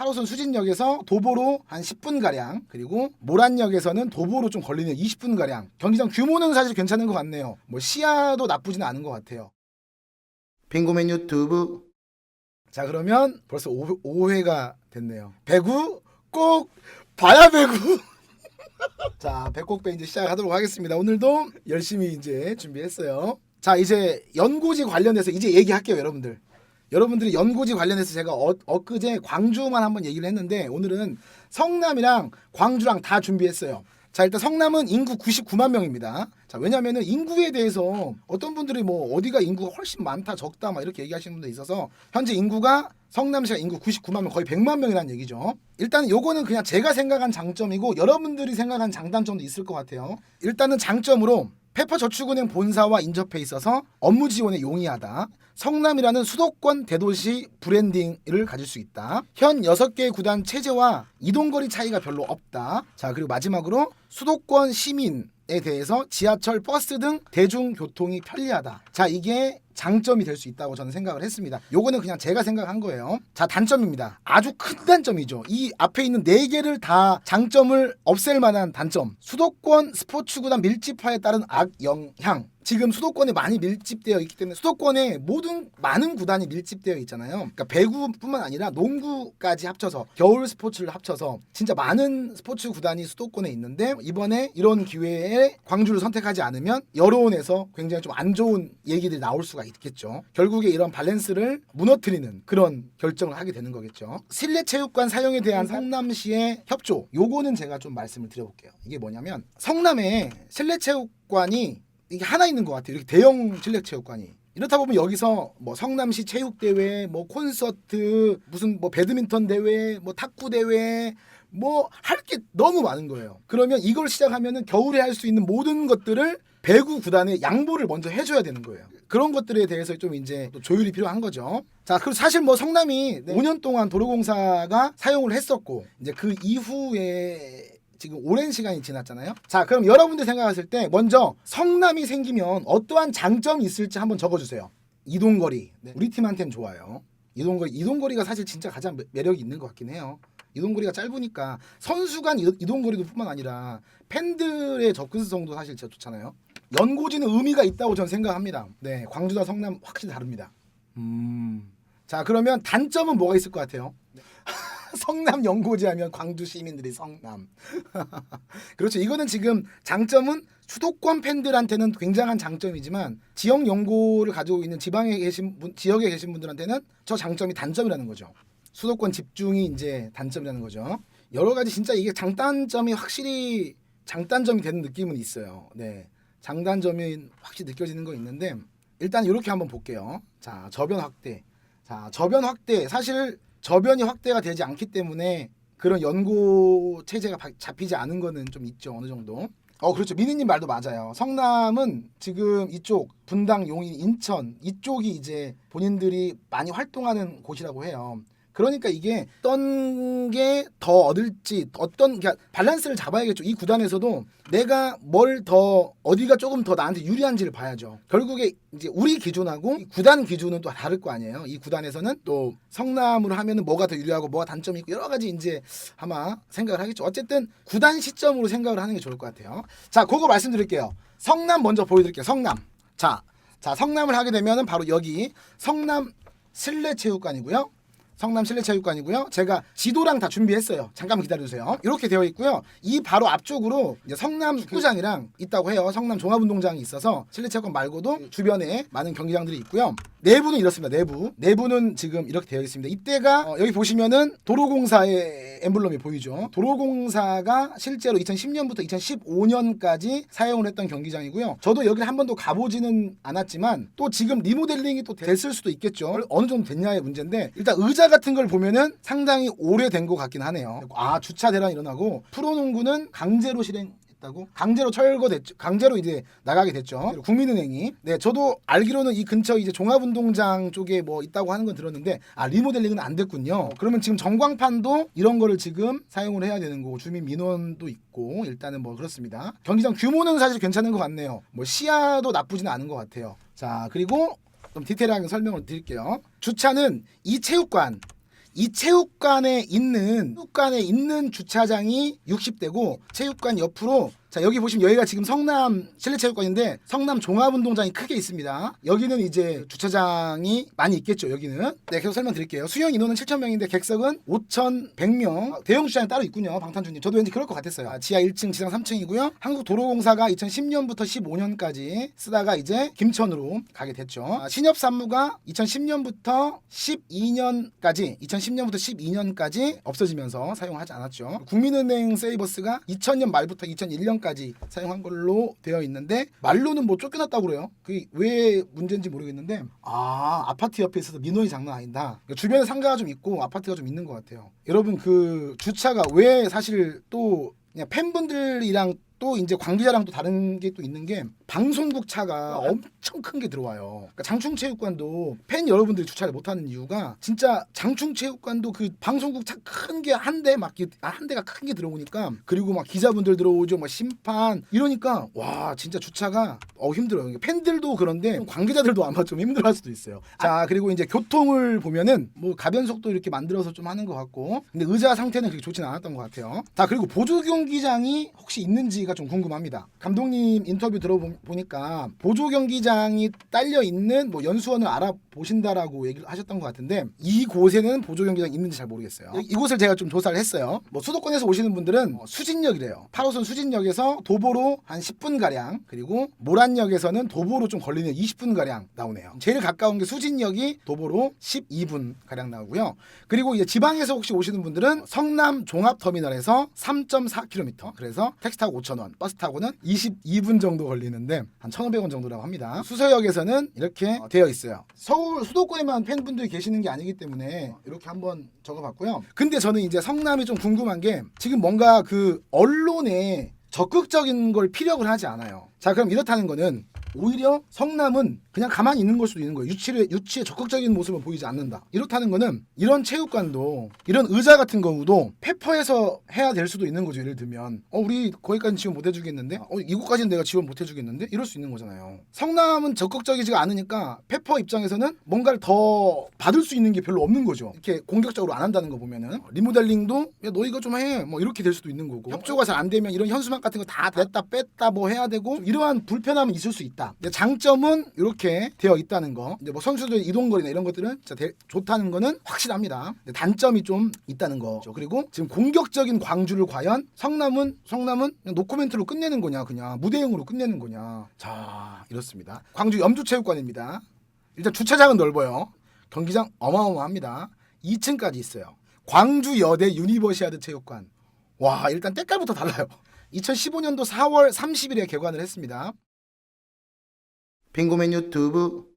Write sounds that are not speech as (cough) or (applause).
8호선 수진역에서 도보로 한 10분 가량 그리고 모란역에서는 도보로 좀 걸리는 20분 가량 경기장 규모는 사실 괜찮은 것 같네요. 뭐 시야도 나쁘지는 않은 것 같아요. 빙고맨 유튜브 자 그러면 벌써 5, 5회가 됐네요. 배구 꼭 봐야 배구. (laughs) 자 배꼽배 이제 시작하도록 하겠습니다. 오늘도 열심히 이제 준비했어요. 자 이제 연고지 관련해서 이제 얘기할게요, 여러분들. 여러분들이 연고지 관련해서 제가 어, 엊그제 광주만 한번 얘기를 했는데 오늘은 성남이랑 광주랑 다 준비했어요. 자 일단 성남은 인구 99만 명입니다. 자 왜냐면은 인구에 대해서 어떤 분들이 뭐 어디가 인구가 훨씬 많다 적다 막 이렇게 얘기하시는 분도 있어서 현재 인구가 성남시가 인구 99만 명 거의 100만 명이라는 얘기죠. 일단 요거는 그냥 제가 생각한 장점이고 여러분들이 생각한 장단점도 있을 것 같아요. 일단은 장점으로 페퍼저축은행 본사와 인접해 있어서 업무 지원에 용이하다. 성남이라는 수도권 대도시 브랜딩을 가질 수 있다. 현 6개의 구단 체제와 이동거리 차이가 별로 없다. 자, 그리고 마지막으로 수도권 시민 에 대해서 지하철, 버스 등 대중교통이 편리하다. 자, 이게 장점이 될 수 있다고 저는 생각을 했습니다. 요거는 그냥 제가 생각한 거예요. 자, 단점입니다. 아주 큰 단점이죠. 이 앞에 있는 네 개를 다 장점을 없앨 만한 단점. 수도권 스포츠구단 밀집화에 따른 악영향. 지금 수도권에 많이 밀집되어 있기 때문에 수도권에 모든 많은 구단이 밀집되어 있잖아요. 그러니까 배구뿐만 아니라 농구까지 합쳐서 겨울 스포츠를 합쳐서 진짜 많은 스포츠 구단이 수도권에 있는데 이번에 이런 기회에 광주를 선택하지 않으면 여론에서 굉장히 좀 안 좋은 얘기들이 나올 수가 있겠죠. 결국에 이런 밸런스를 무너뜨리는 그런 결정을 하게 되는 거겠죠. 실내 체육관 사용에 대한 성남시의 협조. 요거는 제가 좀 말씀을 드려볼게요. 이게 뭐냐면 성남에 실내 체육관이 이게 하나 있는 것 같아요. 이렇게 대형 실내 체육관이. 이렇다 보면 여기서 뭐 성남시 체육 대회, 뭐 콘서트, 무슨 뭐 배드민턴 대회, 뭐 탁구 대회, 뭐 할 게 너무 많은 거예요. 그러면 이걸 시작하면은 겨울에 할 수 있는 모든 것들을 배구 구단에 양보를 먼저 해줘야 되는 거예요. 그런 것들에 대해서 좀 이제 또 조율이 필요한 거죠. 자, 그리고 사실 뭐 성남이 5년 동안 도로공사가 사용을 했었고 이제 그 이후에 지금 오랜 시간이 지났잖아요. 자, 그럼 여러분들 생각하실 때 먼저 성남이 생기면 어떠한 장점이 있을지 한번 적어주세요. 이동거리. 네, 우리 팀한테는 좋아요. 이동거리. 이동거리가 사실 진짜 가장 매- 매력이 있는 것 같긴 해요. 이동거리가 짧으니까 선수 간 이- 이동거리도 뿐만 아니라 팬들의 접근성도 사실 진짜 좋잖아요. 연고지는 의미가 있다고 저는 생각합니다. 네, 광주와 성남 확실히 다릅니다. 음. 자, 그러면 단점은 뭐가 있을 것 같아요? (laughs) 성남 연고지 하면 광주 시민들이 성남. (laughs) 그렇죠. 이거는 지금 장점은 수도권 팬들한테는 굉장한 장점이지만 지역 연고를 가지고 있는 지방에 계신 분, 지역에 계신 분들한테는 저 장점이 단점이라는 거죠. 수도권 집중이 이제 단점이라는 거죠. 여러 가지 진짜 이게 장단점이 확실히 장단점이 되는 느낌은 있어요. 네. 장단점이 확실히 느껴지는 거 있는데 일단 이렇게 한번 볼게요. 자, 저변 확대. 자, 저변 확대. 사실 저변이 확대가 되지 않기 때문에 그런 연고 체제가 바- 잡히지 않은 거는 좀 있죠 어느 정도. 어 그렇죠 미니님 말도 맞아요. 성남은 지금 이쪽 분당, 용인, 인천 이쪽이 이제 본인들이 많이 활동하는 곳이라고 해요. 그러니까 이게 어떤 게 더 얻을지 어떤 그러니까 밸런스를 잡아야겠죠. 이 구단에서도 내가 뭘 더 어디가 조금 더 나한테 유리한지를 봐야죠. 결국에 이제 우리 기준하고 이 구단 기준은 또 다를 거 아니에요. 이 구단에서는 또 성남으로 하면은 뭐가 더 유리하고 뭐가 단점이 있고 여러 가지 이제 아마 생각을 하겠죠. 어쨌든 구단 시점으로 생각을 하는 게 좋을 것 같아요. 자, 그거 말씀드릴게요. 성남 먼저 보여드릴게요. 성남. 자, 자 성남을 하게 되면은 바로 여기 성남 실내 체육관이고요. 성남 실내체육관이고요. 제가 지도랑 다 준비했어요. 잠깐만 기다려주세요. 이렇게 되어 있고요. 이 바로 앞쪽으로 이제 성남 축구장이랑 있다고 해요. 성남 종합운동장이 있어서 실내체육관 말고도 주변에 많은 경기장들이 있고요. 내부는 이렇습니다. 내부. 내부는 지금 이렇게 되어 있습니다. 이때가 어, 여기 보시면은 도로공사의 엠블럼이 보이죠. 도로공사가 실제로 2010년부터 2015년까지 사용을 했던 경기장이고요. 저도 여기를 한 번도 가보지는 않았지만 또 지금 리모델링이 또 됐을 수도 있겠죠. 어느 정도 됐냐의 문제인데 일단 의자 같은 걸 보면은 상당히 오래된 것 같긴 하네요. 아 주차 대란이 일어나고 프로농구는 강제로 실행. 했다고 강제로 철거됐죠. 강제로 이제 나가게 됐죠. 국민은행이. 네, 저도 알기로는 이 근처 이제 종합운동장 쪽에 뭐 있다고 하는 건 들었는데 아 리모델링은 안 됐군요. 그러면 지금 전광판도 이런 거를 지금 사용을 해야 되는 거고 주민 민원도 있고 일단은 뭐 그렇습니다. 경기장 규모는 사실 괜찮은 것 같네요. 뭐 시야도 나쁘지는 않은 것 같아요. 자 그리고 좀 디테일하게 설명을 드릴게요. 주차는 이 체육관 이 체육관에 있는 체육관에 있는 주차장이 60대고 체육관 옆으로 자 여기 보시면 여기가 지금 성남 실내체육관인데 성남 종합운동장이 크게 있습니다. 여기는 이제 주차장이 많이 있겠죠. 여기는 네 계속 설명드릴게요. 수용 인원은 7천 명인데 객석은 5,100명. 대형 주차장 따로 있군요. 방탄주님. 저도 왠지 그럴 것 같았어요. 아, 지하 1층, 지상 3층이고요. 한국도로공사가 2010년부터 15년까지 쓰다가 이제 김천으로 가게 됐죠. 아, 신협 산무가 2010년부터 12년까지 2010년부터 12년까지 없어지면서 사용하지 않았죠. 국민은행 세이버스가 2000년 말부터 2001년 까지 사용한 걸로 되어 있는데 말로는 뭐 쫓겨났다고 그래요. 그게 왜 문제인지 모르겠는데 아 아파트 옆에 있어서 민원이 장난 아니다. 그러니까 주변에 상가가 좀 있고 아파트가 좀 있는 것 같아요. 여러분 그 주차가 왜 사실 또 그냥 팬분들이랑 또 이제 관계자랑 또 다른 게 또 있는 게 방송국 차가 엄청 큰 게 들어와요. 그러니까 장충체육관도 팬 여러분들이 주차를 못하는 이유가 진짜 장충체육관도 그 방송국 차 큰 게 한 대 막 한 대가 큰 게 들어오니까 그리고 막 기자분들 들어오죠, 막 심판 이러니까 와 진짜 주차가 어 힘들어요. 그러니까 팬들도 그런데 관계자들도 아마 좀 힘들어할 수도 있어요. 자 그리고 이제 교통을 보면은 뭐 가변속도 이렇게 만들어서 좀 하는 것 같고 근데 의자 상태는 그렇게 좋지는 않았던 것 같아요. 자 그리고 보조 경기장이 혹시 있는지가 좀 궁금합니다. 감독님 인터뷰 들어보 니까 보조 경기장이 딸려 있는 뭐 연수원을 알아보신다라고 얘기를 하셨던 것 같은데 이 곳에는 보조 경기장 있는지 잘 모르겠어요. 이- 이곳을 제가 좀 조사를 했어요. 뭐 수도권에서 오시는 분들은 어, 수진역이래요. 8호선 수진역에서 도보로 한 10분 가량 그리고 모란역에서는 도보로 좀 걸리는 20분 가량 나오네요. 제일 가까운 게 수진역이 도보로 12분 가량 나오고요. 그리고 이제 지방에서 혹시 오시는 분들은 성남 종합터미널에서 3.4km. 그래서 택시 타고 5,000원, 버스 타고는 22분 정도 걸리는데 한 1,500원 정도라고 합니다. 수서역에서는 이렇게 어, 되어 있어요. 서울 수도권에만 팬분들이 계시는 게 아니기 때문에 이렇게 한번 적어봤고요. 근데 저는 이제 성남이 좀 궁금한 게 지금 뭔가 그 언론에 적극적인 걸 피력을 하지 않아요. 자, 그럼 이렇다는 거는 오히려 성남은 그냥 가만히 있는 걸 수도 있는 거예요. 유치를 유치에 적극적인 모습을 보이지 않는다. 이렇다는 거는 이런 체육관도 이런 의자 같은 경우도 페퍼에서 해야 될 수도 있는 거죠. 예를 들면 어 우리 거기까지 지원 못 해주겠는데 어 이곳까지는 내가 지원 못 해주겠는데 이럴 수 있는 거잖아요. 성남은 적극적이지가 않으니까 페퍼 입장에서는 뭔가를 더 받을 수 있는 게 별로 없는 거죠. 이렇게 공격적으로 안 한다는 거 보면은 리모델링도 야 너 이거 좀 해 뭐 이렇게 될 수도 있는 거고 협조가 잘 안 되면 이런 현수막 같은 거 다 냈다 뺐다 뭐 해야 되고 좀 이러한 불편함은 있을 수 있다. 근데 장점은 이렇게 되어 있다는 거. 이제 뭐 선수들 이동거리나 이런 것들은 진짜 대- 좋다는 거는 확실합니다. 단점이 좀 있다는 거죠. 그리고 지금 공격적인 광주를 과연 성남은 성남은 노코멘트로 끝내는 거냐 그냥 무대응으로 끝내는 거냐. 자 이렇습니다. 광주 염주체육관입니다. 일단 주차장은 넓어요. 경기장 어마어마합니다. 2층까지 있어요. 광주 여대 유니버시아드 체육관. 와 일단 때깔부터 달라요. 2015년도 4월 30일에 개관을 했습니다. 빙고맨 유튜브